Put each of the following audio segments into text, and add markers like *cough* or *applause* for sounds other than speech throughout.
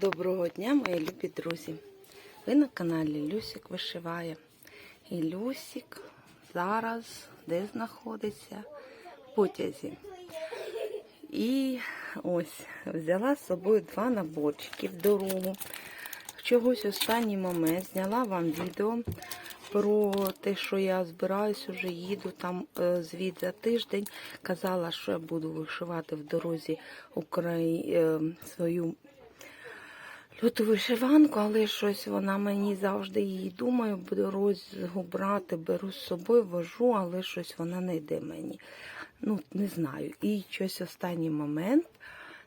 Доброго дня, мої любі друзі! Ви на каналі Люсік вишиває. І Люсік зараз де знаходиться? В потязі. І ось взяла з собою два наборчики в дорогу. Чогось останній момент зняла вам відео про те, що я збираюсь, уже їду там е, звід за тиждень. Казала, що я буду вишивати в дорозі Украї... е, свою люту вишиванку, але щось вона мені завжди її думаю, буду розгу брати, беру з собою, вожу, але щось вона не йде мені. Ну, не знаю. І щось останній момент.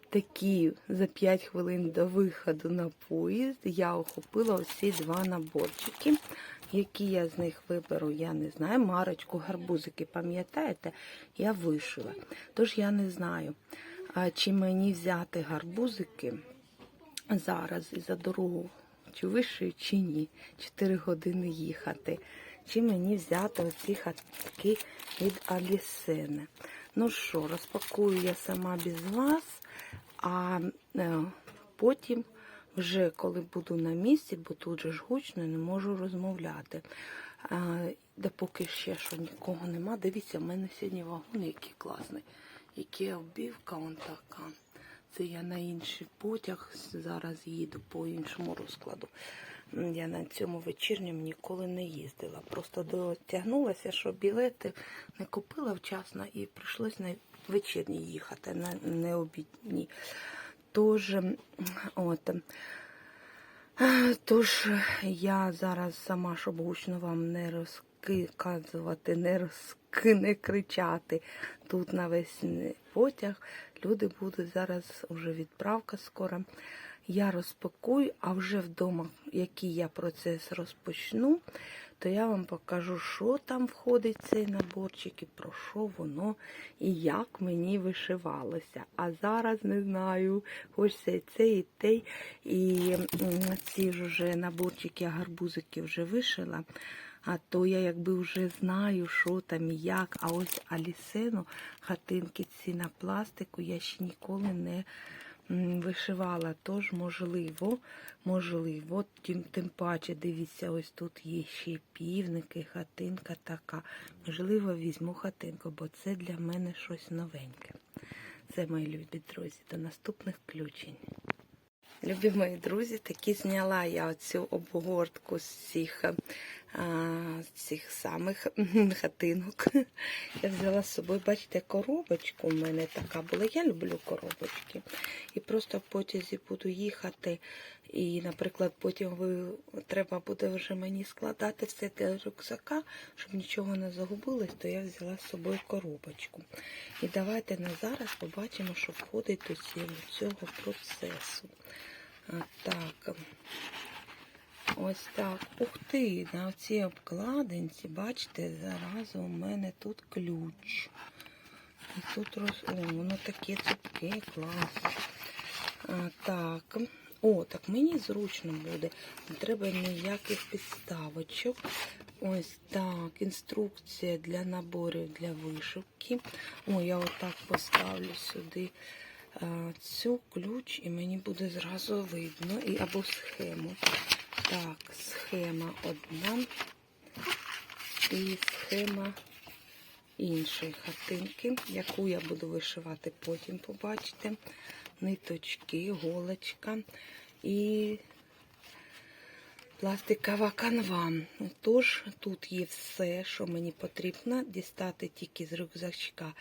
Такі за 5 хвилин до виходу на поїзд я охопила всі два наборчики. Які я з них виберу, я не знаю. Марочку, гарбузики, пам'ятаєте, я вишила. Тож я не знаю, чи мені взяти гарбузики зараз і за дорогу, чи вишию, чи ні. 4 години їхати. Чи мені взяти оці хатки від Алісени. Ну що, розпакую я сама без вас, а е, потім, вже коли буду на місці, бо тут же ж гучно, не можу розмовляти. Де поки ще що нікого нема. Дивіться, в мене сьогодні вагон, який класний. Який обівка он така. Це я на інший потяг зараз їду по іншому розкладу. Я на цьому вечірньому ніколи не їздила. Просто дотягнулася, що білети не купила вчасно і прийшлось на вечірній їхати, на не обідні. Тож, от. Тож я зараз сама, щоб гучно вам не розказувати, не розки, не кричати тут на весь потяг. Люди будуть зараз уже відправка скоро. Я розпакую, а вже вдома, який я процес розпочну, то я вам покажу, що там входить цей наборчик і про що воно і як мені вишивалося. А зараз не знаю, і цей, і той. І ці ж вже наборчики, я гарбузики вже вишила. А то я якби вже знаю, що там і як. А ось Алісену хатинки ці на пластику я ще ніколи не вишивала. Тож, можливо, можливо, тим, тим паче, дивіться, ось тут є ще півники, хатинка така. Можливо, візьму хатинку, бо це для мене щось новеньке. Це мої любі друзі. До наступних включень. Любі мої друзі, таки зняла я оцю обгортку з цих, а, з цих самих *laughs* хатинок. Я взяла з собою, бачите, коробочку у мене така була. Я люблю коробочки. І просто в потязі буду їхати. І, наприклад, потім ви, треба буде вже мені складати все для рюкзака, щоб нічого не загубилось, то я взяла з собою коробочку. І давайте на зараз побачимо, що входить до цього, процесу. Так. Ось так. Ух ти, на цій обкладинці, бачите, зараз у мене тут ключ. І тут роз... О, воно таке цупке, клас. Так. О, так мені зручно буде. Не треба ніяких підставочок. Ось так. Інструкція для наборів для вишивки. О, я отак поставлю сюди а, цю ключ, і мені буде зразу видно. І або схему. Так, схема одна і схема іншої хатинки, яку я буду вишивати потім, побачите. Ниточки, голочка і пластикова канва. Тож тут є все, що мені потрібно. Дістати тільки з рюкзачка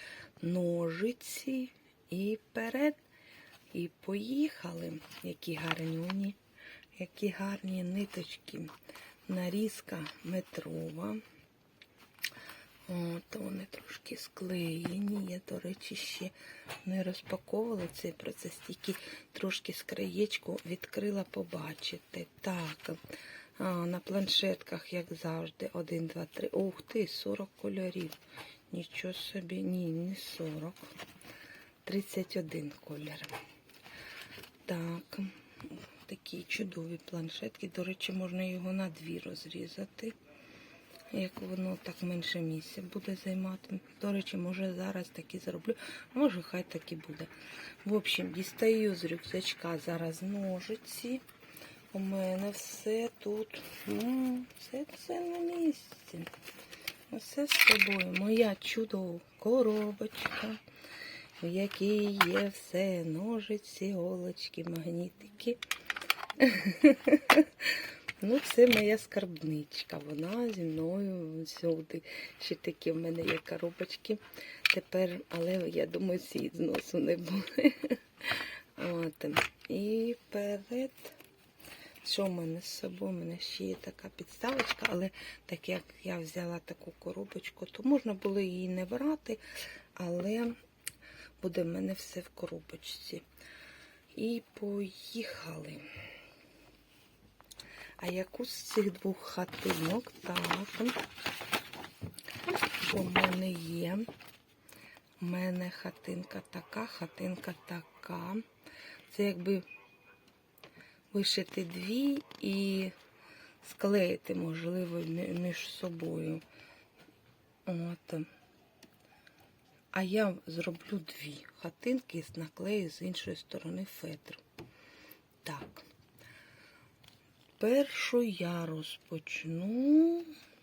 ножиці і вперед. І поїхали. Які гарнюні, які гарні ниточки. Нарізка метрова. От вони трошки склеєні. Я, до речі, ще не розпаковувала цей процес, тільки трошки з краєчку відкрила побачити. Так, на планшетках, як завжди, 1, 2, 3. Ух ти, 40 кольорів. Нічого собі, ні, не 40. 31 колір. Так, такі чудові планшетки. До речі, можна його на дві розрізати. Як воно так менше місця буде займати. До речі, може зараз так і зроблю, може хай так і буде. В общем, дістаю з рюкзачка зараз ножиці. У мене все тут, ну, все це на місці. Все з собою. Моя чудова коробочка, в якій є все ножиці, голочки, магнітики. *laughs* Ну, це моя скарбничка. Вона зі мною всюди. Ще такі в мене є коробочки. Тепер, але я думаю, ці зносу не буде. От. І перед. Що в мене з собою? У мене ще є така підставочка, але так як я взяла таку коробочку, то можна було її не брати, але буде в мене все в коробочці. І поїхали. А яку з цих двох хатинок, так, в мене є? У мене хатинка така, хатинка така. Це якби вишити дві і склеїти, можливо, між собою. От. А я зроблю дві хатинки і наклею з іншої сторони фетр. Так. Першу я розпочну.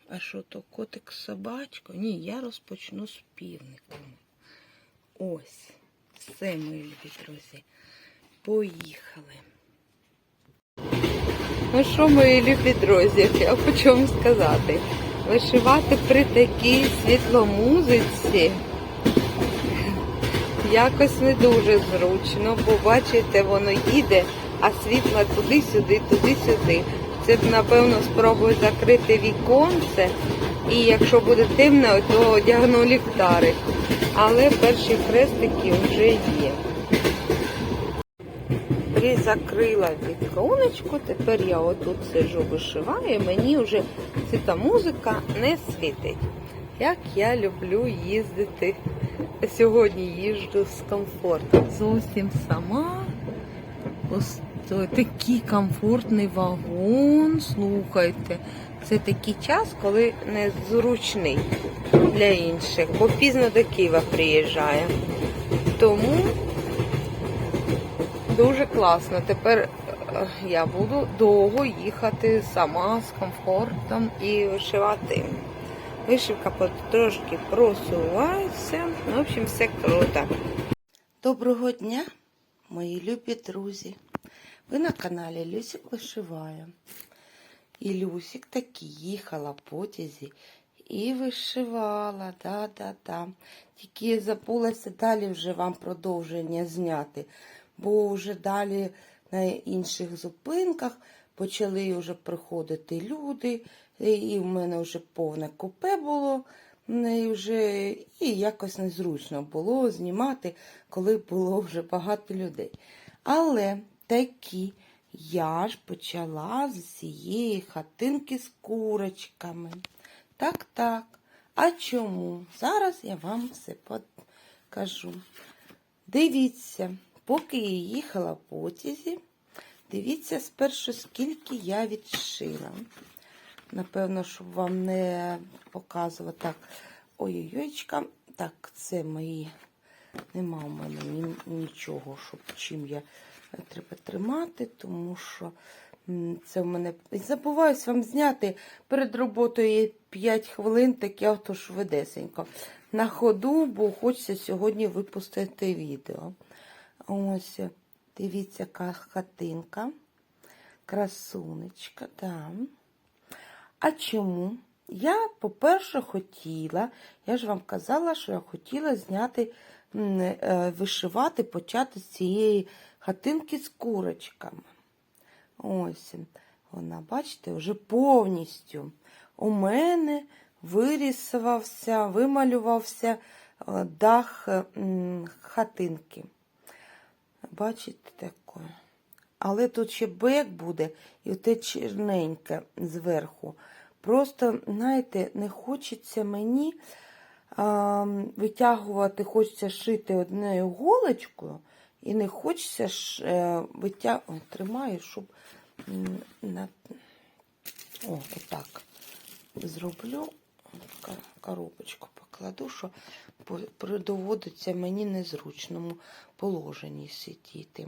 А що то котик собачка? Ні, я розпочну з півниками. Ось. Все, мої любі друзі. Поїхали. Ну що, мої любі друзі, я хочу вам сказати. Вишивати при такій світломузиці якось не дуже зручно, бо бачите, воно їде, а світла туди-сюди, туди-сюди. Це напевно, спробую закрити віконце, і якщо буде темно, то одягну ліхтарик. Але перші хрестики вже є. І закрила віконечко, тепер я отут сижу вишиваю, мені вже ця музика не світить. Як я люблю їздити. Сьогодні їжджу з комфортом. Зовсім сама. Такий комфортний вагон. Слухайте. Це такий час, коли незручний для інших, бо пізно до Києва приїжджає. Тому дуже класно. Тепер е, я буду довго їхати сама з комфортом і вишивати. Вишивка потрошки просувається. Ну, В общем, все круто. Доброго дня, мої любі друзі. Ви на каналі Люсік вишиває. І Люсік таки їхала потязі і вишивала. Да-да-да. Тільки забулася далі вже вам продовження зняти, бо вже далі на інших зупинках почали вже приходити люди, і в мене вже повне купе було. І вже і якось незручно було знімати, коли було вже багато людей. Але такі я ж почала з цієї хатинки з курочками. Так, так. А чому? Зараз я вам все покажу. Дивіться, поки я їхала в потязі, дивіться спершу, скільки я відшила. Напевно, щоб вам не показувати так. Ой-ой-ойчка. Так, це мої. Нема у мене нічого, щоб чим я треба тримати, тому що це в мене. Забуваюсь вам зняти перед роботою 5 хвилин, так я то швидесенько. На ходу, бо хочеться сьогодні випустити відео. Ось, дивіться, яка хатинка. Красунечка, да. А чому? Я, по-перше, хотіла, я ж вам казала, що я хотіла зняти, е, вишивати, почати з цієї хатинки з курочками. Ось, вона, бачите, вже повністю у мене вирісувався, вималювався е, дах хатинки. Бачите таке? Але тут ще бек буде і оте черненьке зверху. Просто, знаєте, не хочеться мені а, витягувати, хочеться шити одною голочкою, і не хочеться ж, е, витяг... Ой, тримаю, щоб на... О, отак. зроблю коробочку покладу, що доводиться мені незручному положенні сидіти.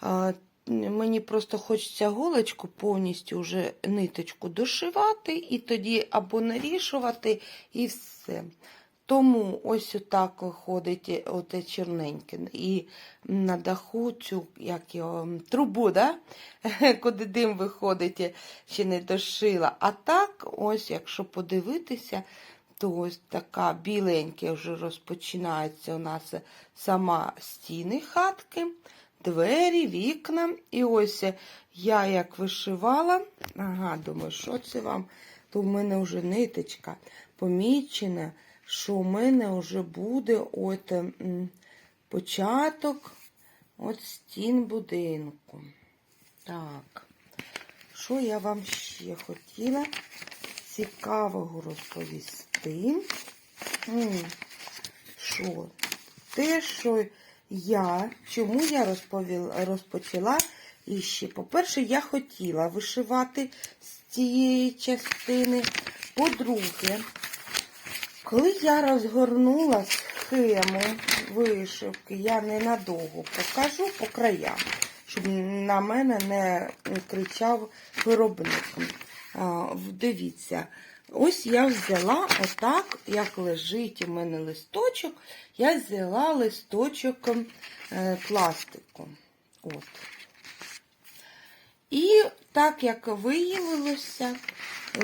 А, мені просто хочеться голочку повністю вже ниточку дошивати, і тоді або нарішувати, і все. Тому ось отак виходить оте чорненьке. І на даху цю як його, трубу, да? *laughs* куди дим виходить, ще не дошила. А так, ось, якщо подивитися, то ось така біленька вже розпочинається у нас сама стіни хатки, двері, вікна. І ось я як вишивала, ага, думаю, що це вам? То в мене вже ниточка помічена, що в мене вже буде от початок от стін будинку. Так, що я вам ще хотіла цікавого розповісти? Що? Те, що я, чому я розпочала іще. По-перше, я хотіла вишивати з цієї частини. По-друге, коли я розгорнула схему вишивки, я ненадовго покажу по краям, щоб на мене не кричав виробник. Дивіться, ось я взяла отак, як лежить у мене листочок, я взяла листочок е, пластику. От. І так як виявилося,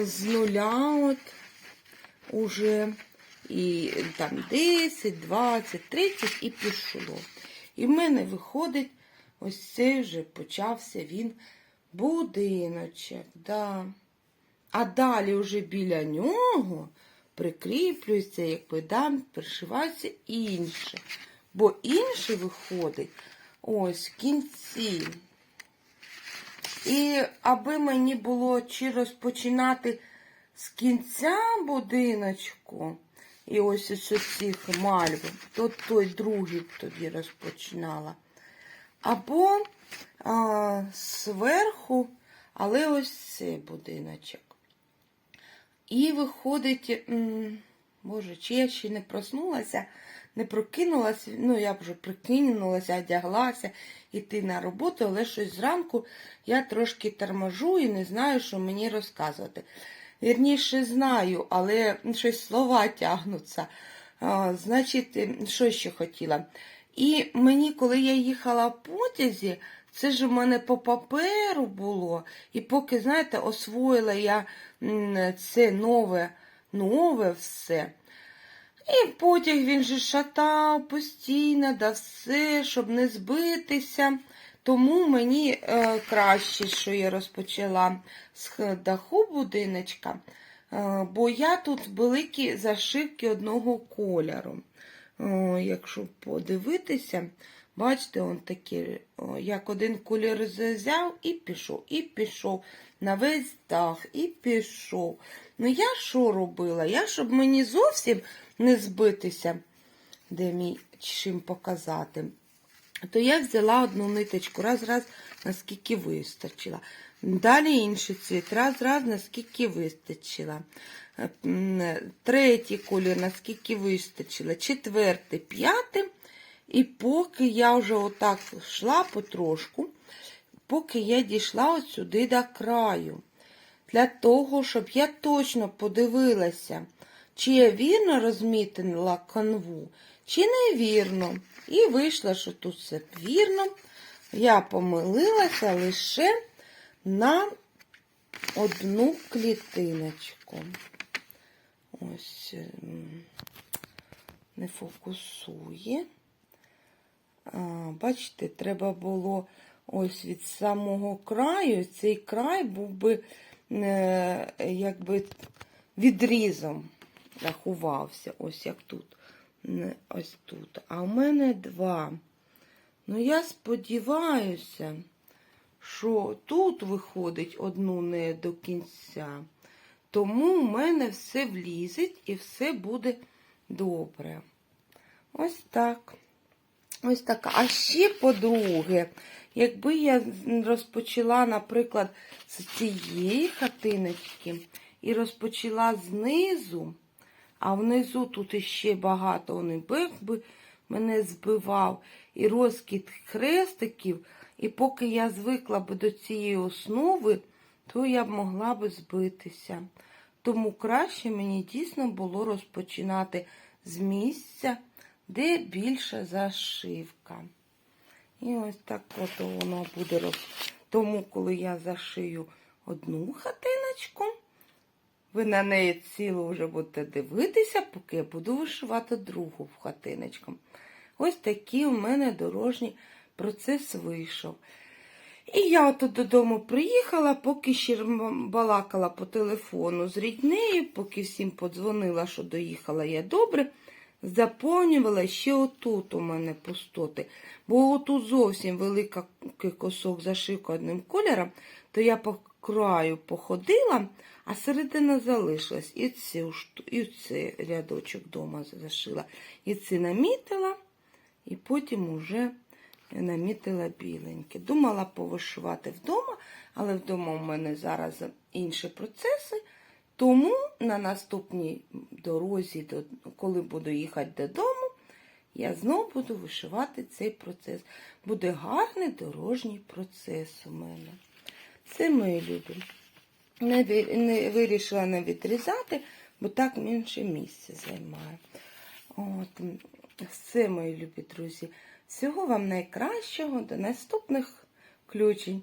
з нуля от уже і там 10, 20, 30 і пішло. І в мене виходить, ось цей вже почався він будиночок. Да. А далі вже біля нього прикріплюється, якби да, пришивається інше. Бо інше виходить ось в кінці. І аби мені було чи розпочинати з кінця будиночку, і ось із цих мальв, то той другий тоді розпочинала. Або а, зверху, але ось цей будиночок. І виходить, боже, чи я ще не проснулася, не прокинулася, ну я вже прикинулася, одяглася йти на роботу, але щось зранку я трошки торможу і не знаю, що мені розказувати. Вірніше знаю, але щось слова тягнуться. Значить, що ще хотіла? І мені, коли я їхала в потязі, це ж у мене по паперу було. І поки, знаєте, освоїла я це нове, нове все. І потяг він же шатав постійно, да все, щоб не збитися. Тому мені е, краще, що я розпочала з даху будиночка, е, бо я тут великі зашивки одного кольору. О, якщо подивитися, бачите, он такі, о, як один колір взяв і пішов, і пішов на весь дах, і пішов. Ну я що робила? Я, щоб мені зовсім не збитися, де мій чим показати, то я взяла одну ниточку, раз-раз, наскільки вистачило. Далі інший цвіт, раз-раз, наскільки вистачило. Е, Третій колір, наскільки вистачило. Четвертий, п'ятий. І поки я вже отак йшла потрошку, поки я дійшла от сюди до краю. Для того, щоб я точно подивилася, чи я вірно розмітила канву, чи невірно. І вийшло, що тут все вірно. Я помилилася лише на одну клітиночку. Ось не фокусує. А, бачите, треба було ось від самого краю, цей край був би е, якби відрізом рахувався, ось як тут. Ось тут. А в мене два. Ну, я сподіваюся, що тут виходить одну не до кінця. Тому в мене все влізить і все буде добре. Ось так. Ось така. А ще, по-друге, якби я розпочала, наприклад, з цієї хатиночки і розпочала знизу, а внизу тут іще багато вони би мене збивав, і розкіт хрестиків. І поки я звикла б до цієї основи, то я б могла б збитися. Тому краще мені дійсно було розпочинати з місця, де більша зашивка. І ось так от воно буде. Тому, коли я зашию одну хатиночку, ви на неї цілу вже будете дивитися, поки я буду вишивати другу хатиночку. Ось такий у мене дорожній процес вийшов. І я от додому приїхала, поки ще балакала по телефону з ріднею, поки всім подзвонила, що доїхала я добре, заповнювала ще отут у мене пустоти. Бо отут зовсім великий косок зашивка одним кольором, то я по краю походила, а середина залишилась. І цю, і цей рядочок вдома зашила. І це намітила, і потім уже намітила біленьке. Думала повишивати вдома, але вдома у мене зараз інші процеси. Тому на наступній дорозі, коли буду їхати додому, я знову буду вишивати цей процес. Буде гарний дорожній процес у мене. Це мої любі. Не, не вирішила не відрізати, бо так менше місця займає. От, Все, мої любі друзі. Всього вам найкращого, до наступних включень.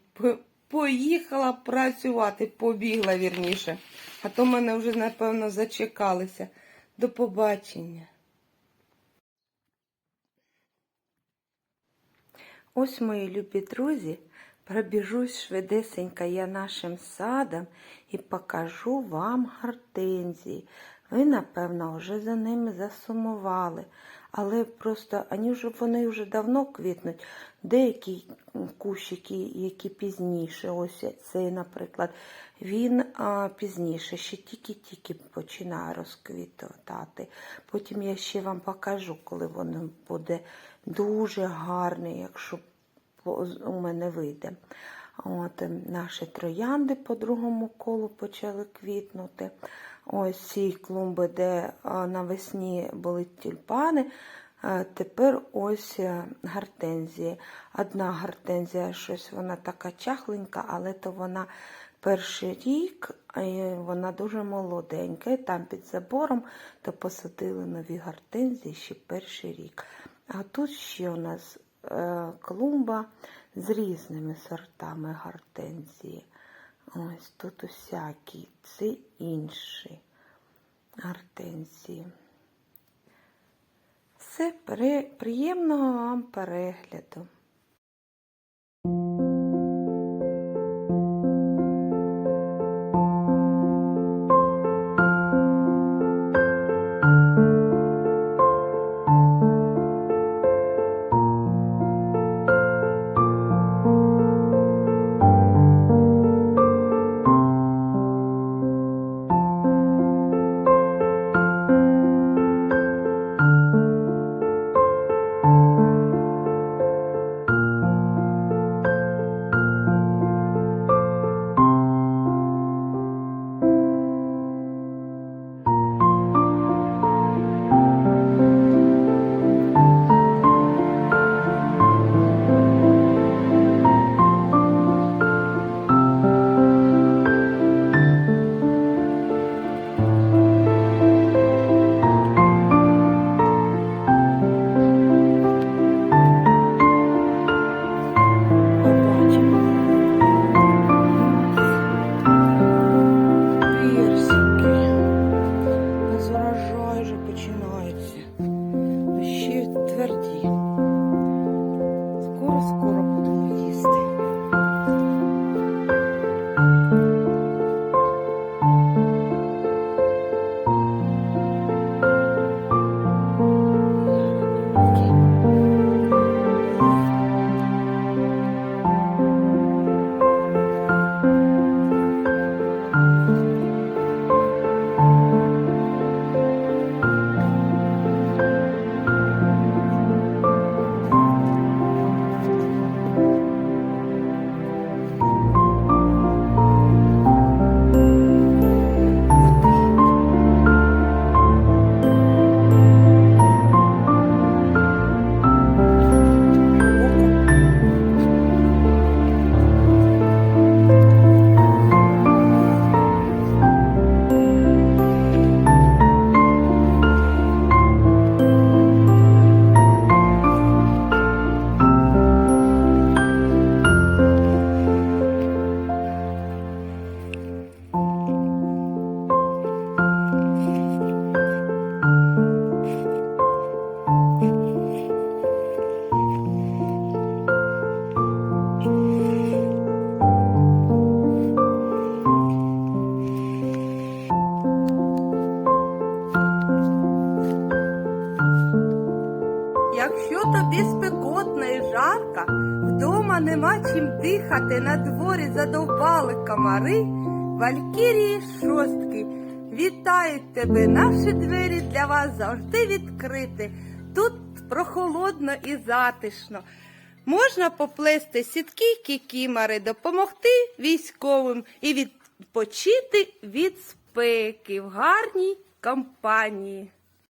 Поїхала працювати, побігла вірніше. А то мене вже, напевно, зачекалися. До побачення. Ось, мої любі друзі, пробіжусь швидесенько я нашим садом і покажу вам гортензії. Ви, напевно, вже за ними засумували але просто вони вже, вони вже давно квітнуть. Деякі кущики, які пізніше, ось цей, наприклад, він а, пізніше, ще тільки-тільки починає розквітати. Потім я ще вам покажу, коли воно буде дуже гарний, якщо у мене вийде. От, Наші троянди по другому колу почали квітнути. Ось ці клумби, де навесні були тюльпани. Тепер ось е, гортензії. Одна гортензія, щось вона така чахленька, але то вона перший рік, вона дуже молоденька. І там під забором то посадили нові гортензії ще перший рік. А тут ще у нас клумба з різними сортами гортензії. Ось тут усякі, це інші гортензії. Все, приємного вам перегляду. Якщо тобі спекотно і жарко, вдома нема чим дихати, на дворі задовбали комари, валькірії шостки. Вітають тебе, наші двері для вас завжди відкриті. Тут прохолодно і затишно. Можна поплести сітки кікімари, допомогти військовим і відпочити від спеки в гарній компанії.